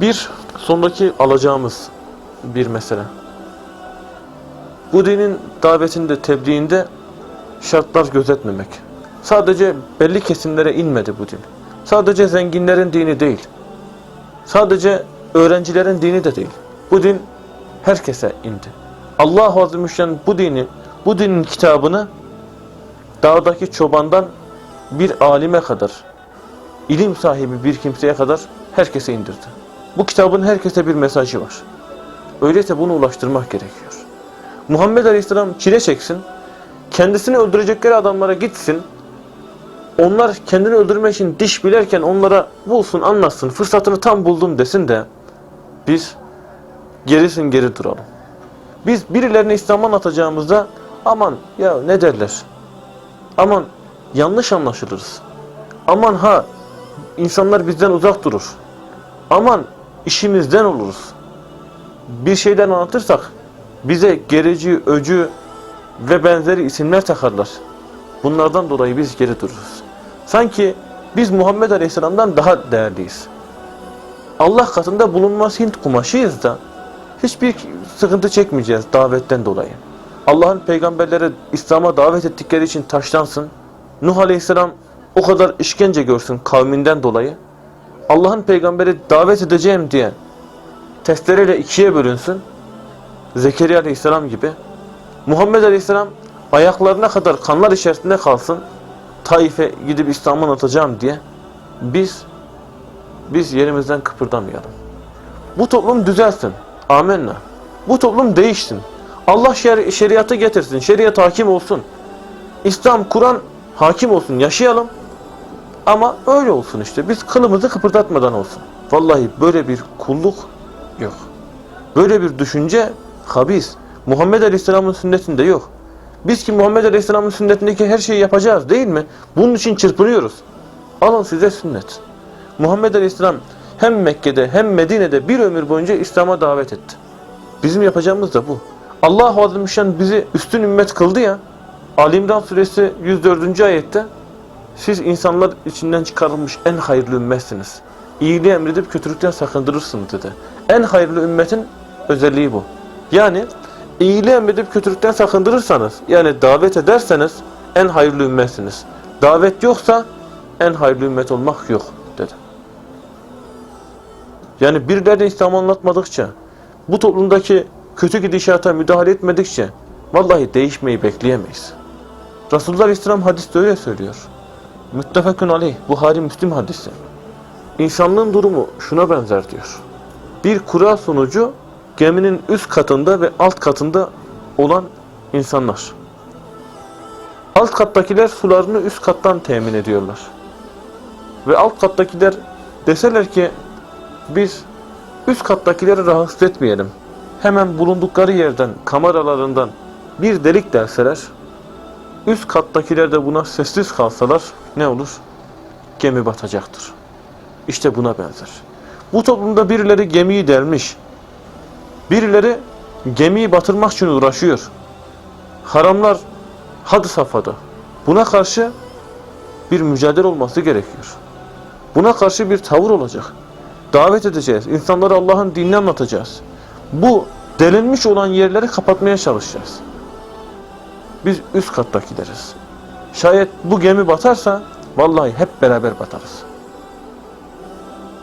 Bir sondaki alacağımız bir mesele. Bu dinin davetinde, tebliğinde şartlar gözetmemek. Sadece belli kesimlere inmedi bu din. Sadece zenginlerin dini değil. Sadece öğrencilerin dini de değil. Bu din herkese indi. Allah Azze Celle bu dini, bu dinin kitabını dağdaki çobandan bir alime kadar, ilim sahibi bir kimseye kadar herkese indirdi. Bu kitabın herkese bir mesajı var. Öyleyse bunu ulaştırmak gerekiyor. Muhammed Aleyhisselam çile çeksin, kendisini öldürecekleri adamlara gitsin, onlar kendini öldürmek için diş bilerken onlara bulsun, anlatsın, fırsatını tam buldum desin de biz gerisin geri duralım. Biz birilerine İslam'ı anlatacağımızda aman ya ne derler, aman yanlış anlaşılırız, aman ha insanlar bizden uzak durur, aman işimizden oluruz. Bir şeyden anlatırsak bize gerici, öcü ve benzeri isimler takarlar. Bunlardan dolayı biz geri dururuz. Sanki biz Muhammed Aleyhisselam'dan daha değerliyiz. Allah katında bulunmaz Hint kumaşıyız da hiçbir sıkıntı çekmeyeceğiz davetten dolayı. Allah'ın peygamberlere İslam'a davet ettikleri için taşlansın. Nuh Aleyhisselam o kadar işkence görsün kavminden dolayı. Allah'ın peygamberi davet edeceğim diye testereyle ikiye bölünsün. Zekeriya Aleyhisselam gibi. Muhammed Aleyhisselam ayaklarına kadar kanlar içerisinde kalsın. Taif'e gidip İslam'ı anlatacağım diye biz biz yerimizden kıpırdamayalım. Bu toplum düzelsin. Amenna. Bu toplum değişsin. Allah şer- şeriatı getirsin. Şeriat hakim olsun. İslam, Kur'an hakim olsun. Yaşayalım. Ama öyle olsun işte. Biz kılımızı kıpırdatmadan olsun. Vallahi böyle bir kulluk yok. Böyle bir düşünce habis. Muhammed Aleyhisselam'ın sünnetinde yok. Biz ki Muhammed Aleyhisselam'ın sünnetindeki her şeyi yapacağız değil mi? Bunun için çırpınıyoruz. Alın size sünnet. Muhammed Aleyhisselam hem Mekke'de hem Medine'de bir ömür boyunca İslam'a davet etti. Bizim yapacağımız da bu. Allah Azze ve Celle bizi üstün ümmet kıldı ya. Ali İmran suresi 104. ayette siz insanlar içinden çıkarılmış en hayırlı ümmetsiniz. İyiliği emredip kötülükten sakındırırsınız dedi. En hayırlı ümmetin özelliği bu. Yani iyiliği emredip kötülükten sakındırırsanız, yani davet ederseniz en hayırlı ümmetsiniz. Davet yoksa en hayırlı ümmet olmak yok dedi. Yani birilerine İslam'ı anlatmadıkça, bu toplumdaki kötü gidişata müdahale etmedikçe vallahi değişmeyi bekleyemeyiz. Resulullah Aleyhisselam hadiste öyle söylüyor. Müttefekun aleyh, Buhari Müslim hadisi. İnsanlığın durumu şuna benzer diyor. Bir kura sonucu geminin üst katında ve alt katında olan insanlar. Alt kattakiler sularını üst kattan temin ediyorlar. Ve alt kattakiler deseler ki biz üst kattakileri rahatsız etmeyelim. Hemen bulundukları yerden, kameralarından bir delik derseler, üst kattakiler de buna sessiz kalsalar ne olur? Gemi batacaktır. İşte buna benzer. Bu toplumda birileri gemiyi delmiş. Birileri gemiyi batırmak için uğraşıyor. Haramlar had safhada. Buna karşı bir mücadele olması gerekiyor. Buna karşı bir tavır olacak. Davet edeceğiz. İnsanlara Allah'ın dinini anlatacağız. Bu delinmiş olan yerleri kapatmaya çalışacağız. Biz üst kattakileriz. Şayet bu gemi batarsa vallahi hep beraber batarız.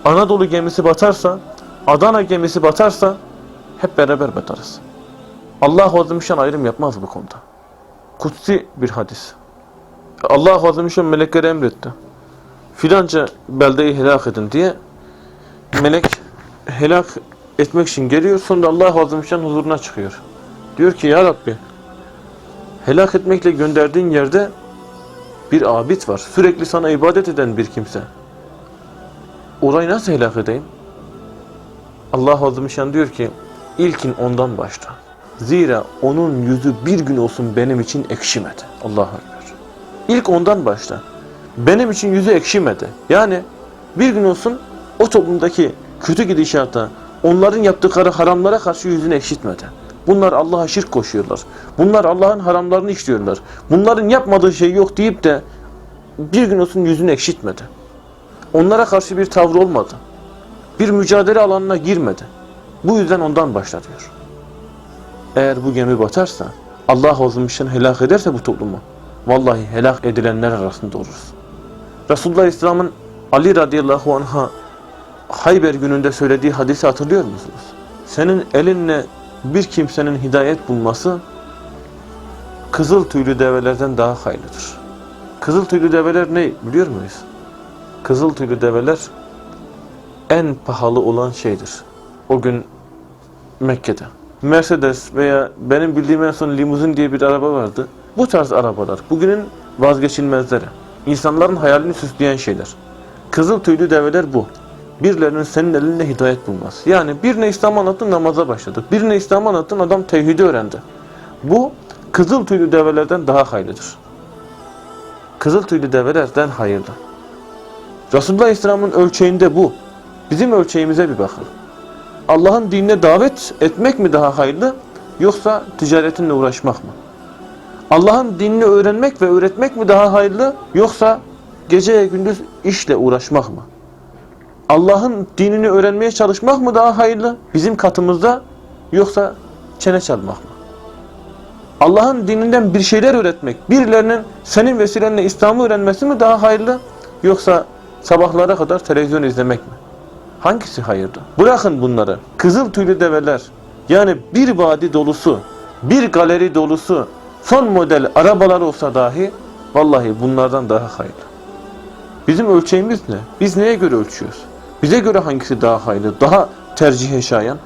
Anadolu gemisi batarsa, Adana gemisi batarsa hep beraber batarız. Allah Azze ve Celle ayrım yapmaz bu konuda. Kutsi bir hadis. Allah Azze ve Celle meleklere emretti. Filanca beldeyi helak edin diye melek helak etmek için geliyor. Sonra Allah Azze ve Celle'nin huzuruna çıkıyor. Diyor ki ya Rabbi helak etmekle gönderdiğin yerde bir abid var. Sürekli sana ibadet eden bir kimse. Orayı nasıl helak edeyim? Allah Celle diyor ki ilkin ondan başla. Zira onun yüzü bir gün olsun benim için ekşimedi. Allahu Ekber. İlk ondan başla. Benim için yüzü ekşimedi. Yani bir gün olsun o toplumdaki kötü gidişata, onların yaptıkları haramlara karşı yüzünü ekşitmedi. Bunlar Allah'a şirk koşuyorlar. Bunlar Allah'ın haramlarını işliyorlar. Bunların yapmadığı şey yok deyip de bir gün olsun yüzünü ekşitmedi. Onlara karşı bir tavrı olmadı. bir mücadele alanına girmedi. Bu yüzden ondan başla diyor. Eğer bu gemi batarsa, Allah azimüşşan helak ederse bu toplumu, vallahi helak edilenler arasında oluruz. Resulullah İslam'ın Ali radıyallahu anh'a Hayber gününde söylediği hadisi hatırlıyor musunuz? Senin elinle bir kimsenin hidayet bulması kızıl tüylü develerden daha hayırlıdır. Kızıl tüylü develer ne biliyor muyuz? Kızıl tüylü develer en pahalı olan şeydir. O gün Mekke'de. Mercedes veya benim bildiğim en son limuzin diye bir araba vardı. Bu tarz arabalar bugünün vazgeçilmezleri. İnsanların hayalini süsleyen şeyler. Kızıl tüylü develer bu. Birilerinin senin elinde hidayet bulmaz. Yani birine İslam anlattın namaza başladı. Birine İslam anlattın adam tevhidi öğrendi. Bu kızıl tüylü develerden daha hayırlıdır. Kızıl tüylü develerden hayırlı. Resulullah İslam'ın ölçeğinde bu. Bizim ölçeğimize bir bakın. Allah'ın dinine davet etmek mi daha hayırlı yoksa ticaretinle uğraşmak mı? Allah'ın dinini öğrenmek ve öğretmek mi daha hayırlı yoksa gece gündüz işle uğraşmak mı? Allah'ın dinini öğrenmeye çalışmak mı daha hayırlı bizim katımızda yoksa çene çalmak mı? Allah'ın dininden bir şeyler öğretmek, birilerinin senin vesilenle İslam'ı öğrenmesi mi daha hayırlı yoksa sabahlara kadar televizyon izlemek mi? Hangisi hayırlı? Bırakın bunları. Kızıl tüylü develer yani bir vadi dolusu, bir galeri dolusu son model arabalar olsa dahi vallahi bunlardan daha hayırlı. Bizim ölçeğimiz ne? Biz neye göre ölçüyoruz? Bize göre hangisi daha hayırlı, daha tercihe şayan?